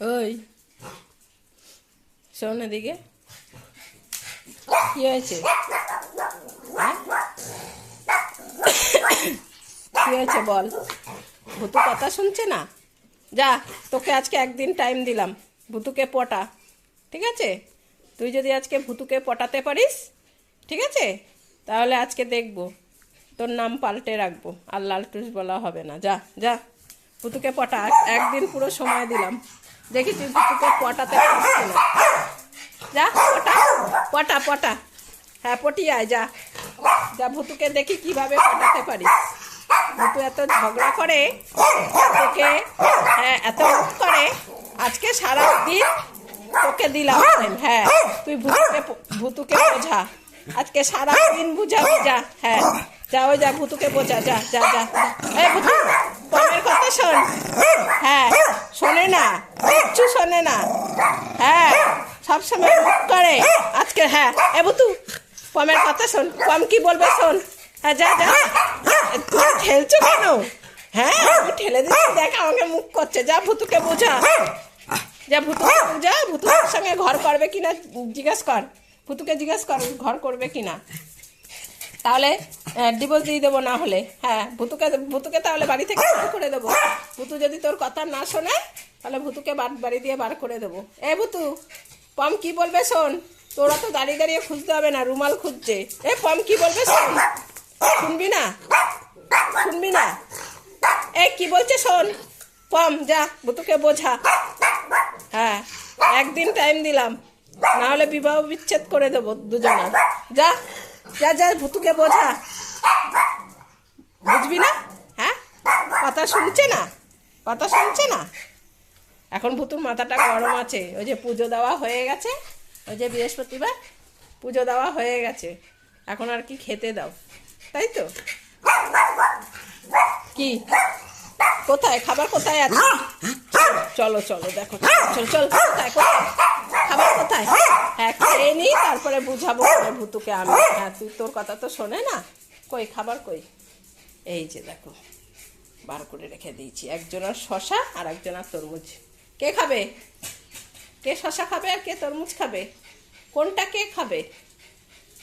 ওই। শোন এদিকে। কি হয়েছে? হ্যাঁ? কি হয়েছে বল? ভুতু কথা শুনছে না? যা, তোকে আজকে একদিন টাইম দিলাম। ভুতুকে পটা, ঠিক আছে? তুই যদি আজকে ভুতুকে পটাতে পারিস, ঠিক আছে? তাহলে আজকে দেখব। তোর নাম পাল্টে রাখব। আর লালটুস বলা হবে না। যা যা। ভুতুকে পটা একদিন পুরো সময় দিলাম। দেখি তুই ভুতুকে পটাতে যা, পটা পটা পটা। হ্যাঁ পটি আয় যা। যা, ভুতুকে দেখি কীভাবে পটাতে পারিস। ভুতু এত ঝগড়া করে, তোকে হ্যাঁ এত করে, আজকে সারা দিন তোকে দিলাম হ্যাঁ তুই ভুতুকে ভুতুকে বোঝা। আজকে সারা দিন বুঝাবি, যা। হ্যাঁ যা, ওই যা, ভুতুকে বোঝা, যা যা যা। এই ভুতু শোন। হ্যাঁ শোনে না, কিচ্ছু শোনে না। হ্যাঁ সবসময় মুখ করে। আজকে হ্যাঁ এ ভুতু পমের কথা শোন, পম কি বলবে শোন। হ্যাঁ যা যা। তুমি ঠেলছো কেন? হ্যাঁ ঠেলে দিচ্ছি, দেখ আমাকে মুখ করছে। যা ভুতুকে বোঝা। যা ভুতুকে বোঝা ভুতুকের সঙ্গে ঘর করবে কিনা জিজ্ঞেস কর। ভুতুকে জিজ্ঞেস কর, ঘর করবে কিনা। তাহলে ডিভোর্স দিয়ে দেবো না হলে। হ্যাঁ ভুতুকে ভুতুকে তাহলে বাড়ি থেকে বার করে দেবো। ভুতু যদি তোর কথা না শোনে, তাহলে ভুতুকে বাড়ি দিয়ে বার করে দেবো। এ ভুতু, পম, কি বলবে শোন? তোরা তো দাঁড়িয়ে দাঁড়িয়ে খুঁজতে হবে না, রুমাল খুঁজছে। এ পম, কি বলবে শোন? শুনবি না? শুনবি না? এ, কি বলছে শোন? পম, যা, ভুতুকে বোঝা। হ্যাঁ একদিন টাইম দিলাম। না হলে বিবাহ বিচ্ছেদ করে দেবো দুজনের যা। যা যা, ভুতুকে বোঝা। বুঝবি না? হ্যাঁ? কথা শুনছে না? কথা শুনছে না? এখন ভুতুর মাথাটা গরম আছে। ওই যে পুজো দেওয়া হয়ে গেছে। ওই যে বৃহস্পতিবার, পুজো দেওয়া হয়ে গেছে। এখন আর কি খেতে দাও। তাই তো? কি? কোথায়? খাবার কোথায় আছে? চলো চলো দেখো। চল চল কোথায় কোথায়? খাবার কোথায়? হ্যাঁ খেয়ে নি তারপরে বুঝাবো ভুতুকে আমি হ্যাঁ তুই তোর কথা তো শোনে না? কই খাবার কই? এই যে দেখো বার করে রেখে দিয়েছি। একজনের শশা আর একজনের তরমুজ। কে খাবে? কে শশা খাবে আর কে তরমুজ খাবে? কোনটা কে খাবে?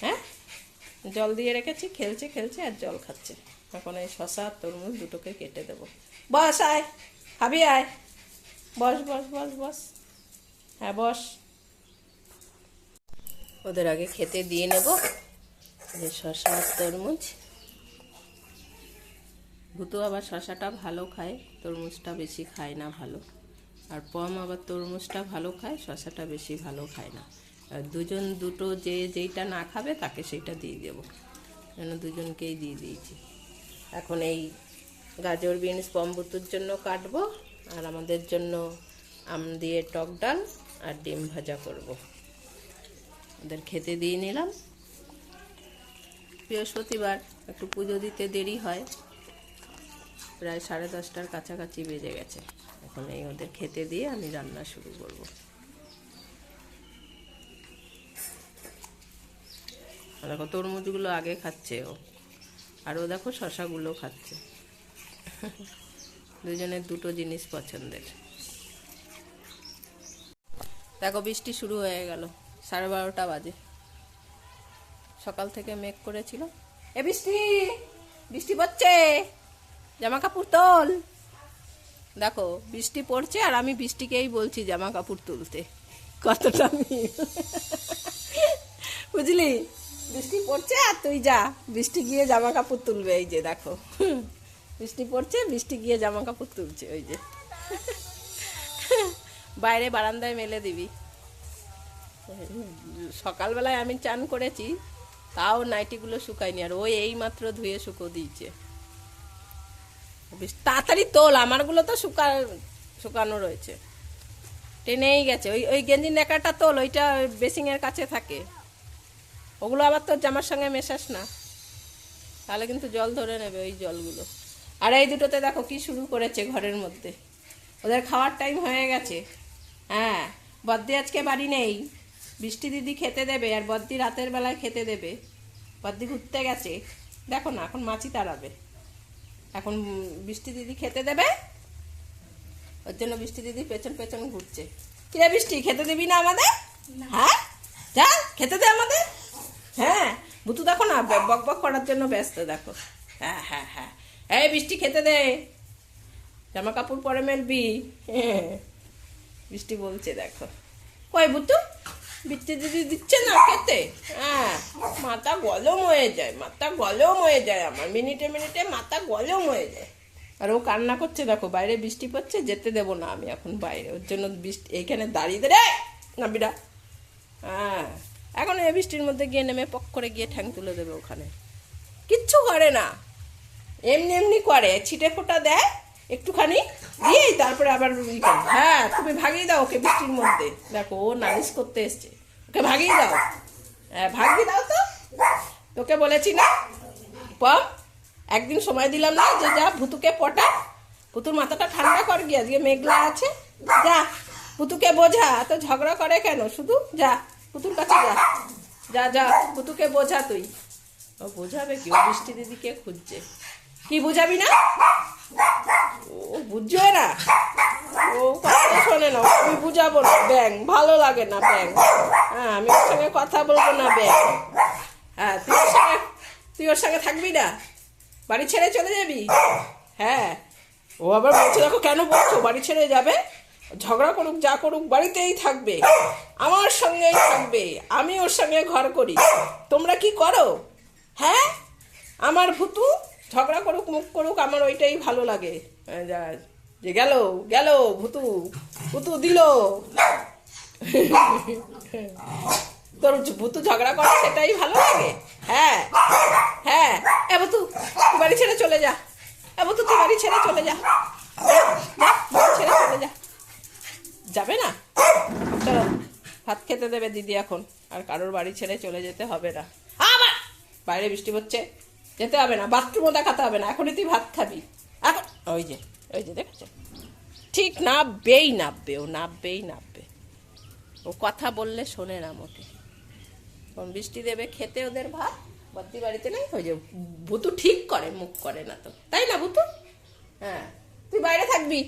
হ্যাঁ? জল দিয়ে রেখেছি খেলছে খেলছে আর জল খাচ্ছে। এখন এই শশা তরমুজ দুটোকে কেটে দেবো। বস আয় খাবি আয়। বস বস বস বস। হ্যাঁ বস। ওদের আগে খেতে দিয়ে নেব। যে শশা তরমুজ। ভুতু আবার শশাটা ভালো খায়, তরমুজটা বেশি খায় না ভালো। আর পম আবার তরমুজটা ভালো খায়, শশাটা বেশি ভালো খায় না। দুজন দুটো যে যেইটা না খাবে, তাকে সেইটা দিয়ে দেবো। যেন দুজনকেই দিয়ে দিয়েছি। এখন এই গাজর, বিনস পম ভুতুর জন্য কাটবো, আর আমাদের জন্য আম দিয়ে টক ডাল আর ডিম ভাজা করব। ওদের খেতে দিয়ে নিলাম। বৃহস্পতিবার একটু পুজো দিতে দেরি হয়। প্রায় সাড়ে দশটার কাছাকাছি বেজে গেছে। এখন এই ওদের খেতে দিয়ে আমি রান্না শুরু করব। তরমুজগুলো আগে খাচ্ছে ও। আর ও দেখো শশাগুলো খাচ্ছে। দুজনের দুটো জিনিস পছন্দের। দেখো বৃষ্টি শুরু হয়ে গেল, সাড়ে বারোটা বাজে। সকাল থেকে মেঘ করেছিল। এ বৃষ্টি! বৃষ্টি পড়ছে! জামা কাপড় তোল! দেখো, বৃষ্টি পড়ছে আর আমি বৃষ্টিকেই বলছি জামা কাপড় তুলতে। কতটা আমি বুঝলি? বৃষ্টি পড়ছে আর তুই যা, বৃষ্টি গিয়ে জামা কাপড় তুলবে, এই যে দেখো। বৃষ্টি পড়ছে, বৃষ্টি গিয়ে জামা কাপড় তুলছে, ওই যে। বাইরে বারান্দায় মেলে দিবি। সকালবেলায় আমি চান করেছি, তাও নাইটিগুলো শুকায়নি, আর ওই এই মাত্র ধুয়ে শুকো দিয়েছে। তাড়াতাড়ি তোল, আমারগুলো তো শুকা শুকানো রয়েছে। টেনেই গেছে, ওই ওই গেঞ্জি নেকাটা তোল, ওইটা বেসিংয়ের কাছে থাকে। ওগুলো আবার তোর জামার সঙ্গে মেশাস না। তাহলে কিন্তু জল ধরে নেবে ওই জলগুলো। আর এই দুটোতে দেখো কি শুরু করেছে ঘরের মধ্যে। ওদের খাওয়ার টাইম হয়ে গেছে। হ্যাঁ বদ্দি আজকে বাড়ি নেই। বৃষ্টি দিদি খেতে দেবে আর বদ্দি রাতের বেলায় খেতে দেবে। বদ্দি ঘুরতে গেছে। দেখো না এখন মাছি তাড়াবে। এখন বৃষ্টি দিদি খেতে দেবে। ওর জন্য বৃষ্টি দিদি পেছন পেছন ঘুরছে। কিরে বৃষ্টি খেতে দিবি না আমাদের? হ্যাঁ? যা খেতে দে আমাদের। হ্যাঁ বুতু দেখো না বক বক করার জন্য ব্যস্ত, দেখো। হ্যাঁ হ্যাঁ হ্যাঁ। বৃষ্টি খেতে দে। জামা কাপড় পরে মেলবি। বৃষ্টি বলছে, দেখো। কয় বুতু? বৃষ্টি দিদি দিচ্ছে না খেতে? হ্যাঁ মাথা গলম হয়ে যায়, মাথা গলম হয়ে যায় আমার। মিনিটে মিনিটে মাথা গলম হয়ে যায়। আর ও কান্না করছে, দেখো, বাইরে বৃষ্টি পড়ছে, যেতে দেবো না আমি এখন বাইরে। ওর জন্য বৃষ্টি এইখানে দাঁড়িয়ে দে রে না বিড়া হ্যাঁ। এখন এই বৃষ্টির মধ্যে গিয়ে নেমে পক করে গিয়ে ঠ্যাং তুলে দেবে ওখানে। কিচ্ছু করে না। এমনি এমনি করে, ছিটে ফোটা দেয়, একটুখানি দিয়েই তারপরে আবার। হ্যাঁ তুমি ভাগিয়ে দাও ওকে বৃষ্টির মধ্যে। দেখো, ও নালিশ করতে এসছে। ওকে ভাগিয়ে দাও। হ্যাঁ ভাগিয়ে দাও তো। তোকে বলেছি না? পম, একদিন সময় দিলাম না যে যা, ভুতুকে পটা। ভুতুর মাথাটা ঠান্ডা কর গিয়ে, আজকে মেঘলা আছে। যা, ভুতুকে বোঝা তো ঝগড়া করে কেন? শুধু যা। ভুতুর কাছে যা। যা যা, পুতুকে বোঝা তুই। ও বোঝাবে কি? ও বৃষ্টি দিদিকে খুঁজছে। কি বুঝাবি না? ও বুঝছ না? ও কথা শোনে না। আমি বুঝাবো না। ব্যাং, ভালো লাগে না ব্যাং। হ্যাঁ আমি ওর সঙ্গে কথা বলব না ব্যাং। হ্যাঁ তুই ওর সঙ্গে, তুই ওর সঙ্গে থাকবি না? বাড়ি ছেড়ে চলে যাবি? হ্যাঁ। ও আবার বলছে, দেখো কেন বলছো? বাড়ি ছেড়ে যাবে? ঝগড়া করুক, যা করুক, বাড়িতেই থাকবে। আমার সঙ্গেই থাকবে আমি ওর সঙ্গে ঘর করি। তোমরা কি করো? হ্যাঁ? আমার ভুতু, ঝগড়া করুক, মুখ করুক, আমার ওইটাই ভালো লাগে। যে গেল গেল, ভুতু ভুতু দিল। তোর ভুতু ঝগড়া করে, সেটাই ভালো লাগে। হ্যাঁ হ্যাঁ। এ ভুতু, বাড়ি ছেড়ে চলে যা। এ ভুতু, তুই বাড়ি ছেড়ে চলে যা, বাড়ি ছেড়ে চলে যা। যাবে না? চলো, ভাত খেতে দেবে দিদি এখন। আর কারোর বাড়ি ছেড়ে চলে যেতে হবে না। বাইরে বৃষ্টি হচ্ছে যেতে হবে না, বাথরুমও দেখাতে হবে না, এখনই তুই ভাত খাবি। এখন, ওই যে ওই যে, দেখছ? ঠিক নাববেই নাববে, ও নাববেই নাববে। ও কথা বললে শোনে না মোটে। কোন বৃষ্টি দেবে খেতে ওদের ভাত, বদ্দি বাড়িতে নেই, ওই যে ভুতু ঠিক করে, মুখ করে না তো। তাই না ভুতু? হ্যাঁ তুই বাইরে থাকবি?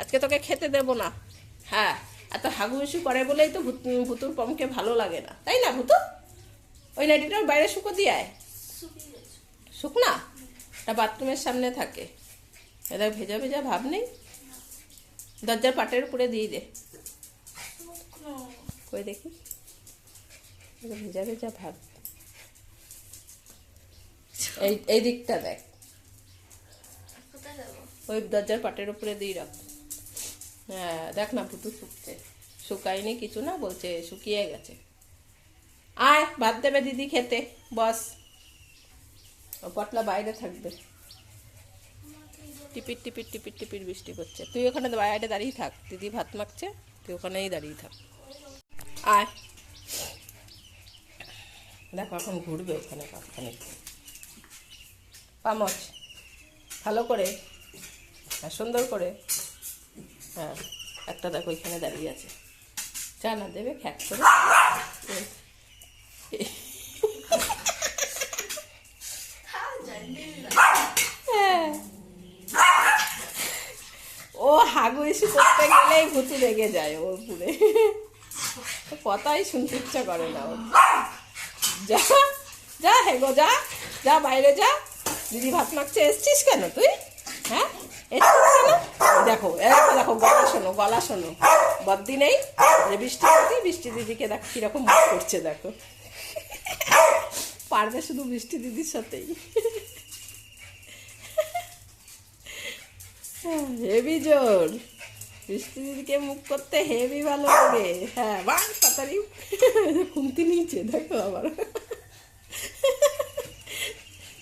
আজকে তোকে খেতে দেবো না। হ্যাঁ এত হাগুহুসু করে বলেই তো ভুত- ভুতুর পমকে ভালো লাগে না। তাই না ভুতু? ওই নাইটিটার বাইরে শুকো দিয়ে আয়। শুকনা? তা বাথরুমের সামনে থাকে। এদের ভেজা ভেজা ভাব নেই? দরজার পাটের উপরে দিয়ে দে। কই দেখি? ভেজা ভেজা ভাব। এই এই দিকটা দেখ। ওই দরজার পাটের উপরে দিয়ে রাখ। হ্যাঁ দেখ না পুটু শুকছে। শুকায়নি কিছু না, বলছে শুকিয়ে গেছে। আয় ভাত দেবে দিদি খেতে, বস। ও পটলা বাইরে থাকবে। টিপির টিপির টিপির টিপির বৃষ্টি করছে। তুই ওখানে বাইরে দাঁড়িয়ে থাক। দিদি ভাত মাখছে, তুই ওখানেই দাঁড়িয়ে থাক। আয়। দেখো, এখন ঘুরবে ওখানে কাপখানে পামচ, ভালো করে সুন্দর করে হ্যাঁ একটা দেখো ওইখানে দাঁড়িয়ে আছে। চা না দেবে, খ্যাক করে। হ্যাঁ। ও হাগু এসে করতে গেলেই ভুতু লেগে যায় ওর পুরে কথাই শুনতে ইচ্ছা করে না ওর। যা যা হে গো যা যা বাইরে যা। দিদি ভাত মাখছে এসছিস কেন তুই? হ্যাঁ? এসছিস দেখো দেখো, গলা শোনো গলা শোনো। বদ্দি নেই বৃষ্টি দিদি বৃষ্টি দিদিকে দেখো কীরকম মুখ করছে দেখো। পারবে শুধু বৃষ্টি দিদির সাথেই। হেভি জোর। বৃষ্টি দিদিকে মুখ করতে হেভি ভালো লাগে। হ্যাঁ বাস তাড়াতাড়ি। খুন্তি নিয়েছে দেখো আবার।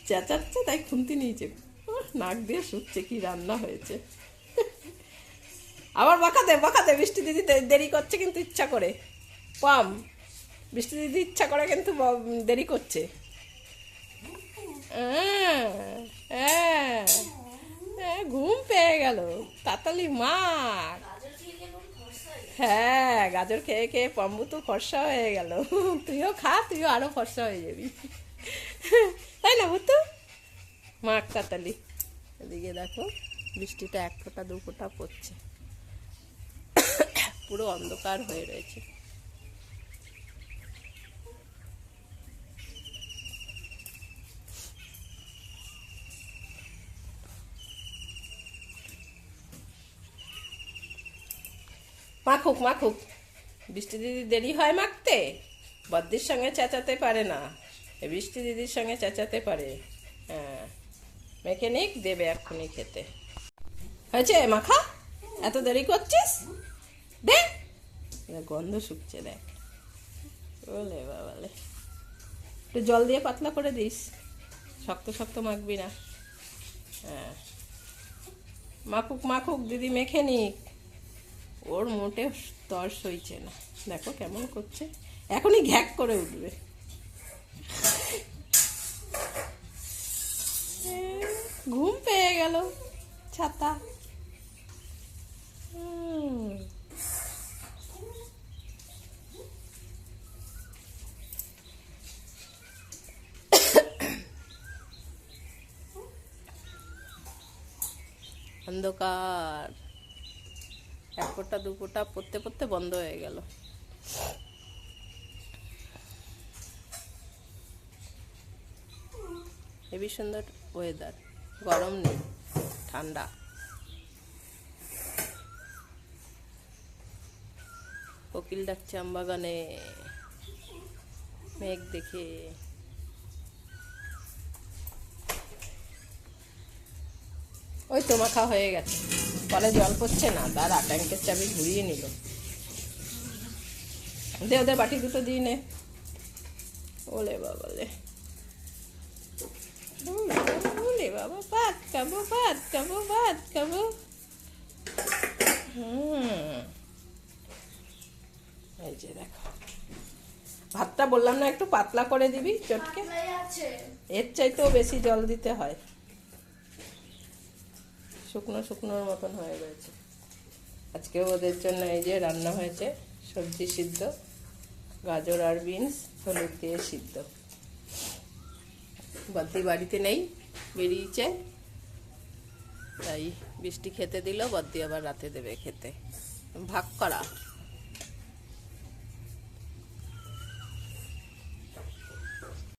চেঁচাচ্ছে তাই খুন্তি নিয়েছে। নাক দিয়ে শুচ্ছে কি রান্না হয়েছে। আবার বাঁকাতে বাঁকাতে বৃষ্টি দিদি দেরি করছে কিন্তু ইচ্ছা করে। পাম, বৃষ্টি দিদি ইচ্ছা করে কিন্তু দেরি করছে। ঘুম পেয়ে গেল, তাতালি মার। হয়ে, গাজর খেয়ে খেয়ে পম্বু তো ফর্সা হয়ে গেল। তুইও খা, তুইও আরও ফর্সা হয়ে যাবি। তাই না বুতু মাক তাতালি। এদিকে দেখো, বৃষ্টিটা এক ফোঁটা, দু ফোঁটা পড়ছে। পুরো অন্ধকার হয়ে রয়েছে। মাখুক মাখুক। বৃষ্টি দিদি দেরি হয় মাখতে? বদ্দির সঙ্গে চেঁচাতে পারে না। বৃষ্টি দিদির সঙ্গে চেঁচাতে পারে। হ্যাঁ মেখে নিক, দেবে এক্ষুনি খেতে। হয়েছে, মাখা? এত দেরি করছিস? দে এ গন্ধ শুকছে, দেখ। বলে বাবালে। একটু জল দিয়ে পাতলা করে দিস। শক্ত শক্ত মাখবি না। হ্যাঁ। মাখুক মাখুক, দিদি মেখে নিক। ওর মোটে তর সইছে না। দেখো কেমন করছে। এখনই ঘ্যাক করে উঠবে। ঘুম পেয়ে গেল। ছাতা। হুম। অন্ধকার। এক ফোঁটা, দু ফোঁটা পড়তে পড়তে বন্ধ হয়ে গেল। হেবি সুন্দর ওয়েদার গরম নেই, ঠান্ডা। কোকিল ডাকছে, আমবাগানে, মেঘ দেখে। ওই তো মাখা হয়ে গেছে। কলে জল পড়ছে না দাঁড়া ট্যাঙ্কের চাবি ঘুরিয়ে নিল দে ওদের বাটি দুটো দিয়ে নে। ওলে বাবা ভাত খাব ভাত খাব ভাত খাব। হুম। এই যে দেখো। ভাতটা বললাম না একটু পাতলা করে দিবি চটকে। এর চাইতেও বেশি জল দিতে হয়। শুকনো শুকনোর মতন হয়ে রয়েছে আজকে ওদের জন্য এই যে রান্না হয়েছে, সবজি সিদ্ধ, গাজর আর বিনস, হলুদ দিয়ে সিদ্ধ। বদ্দি বাড়িতে নেই, বেরিয়েছে। তাই বৃষ্টি খেতে দিল বদ্দি আবার রাতে দেবে খেতে। ভাগ করা।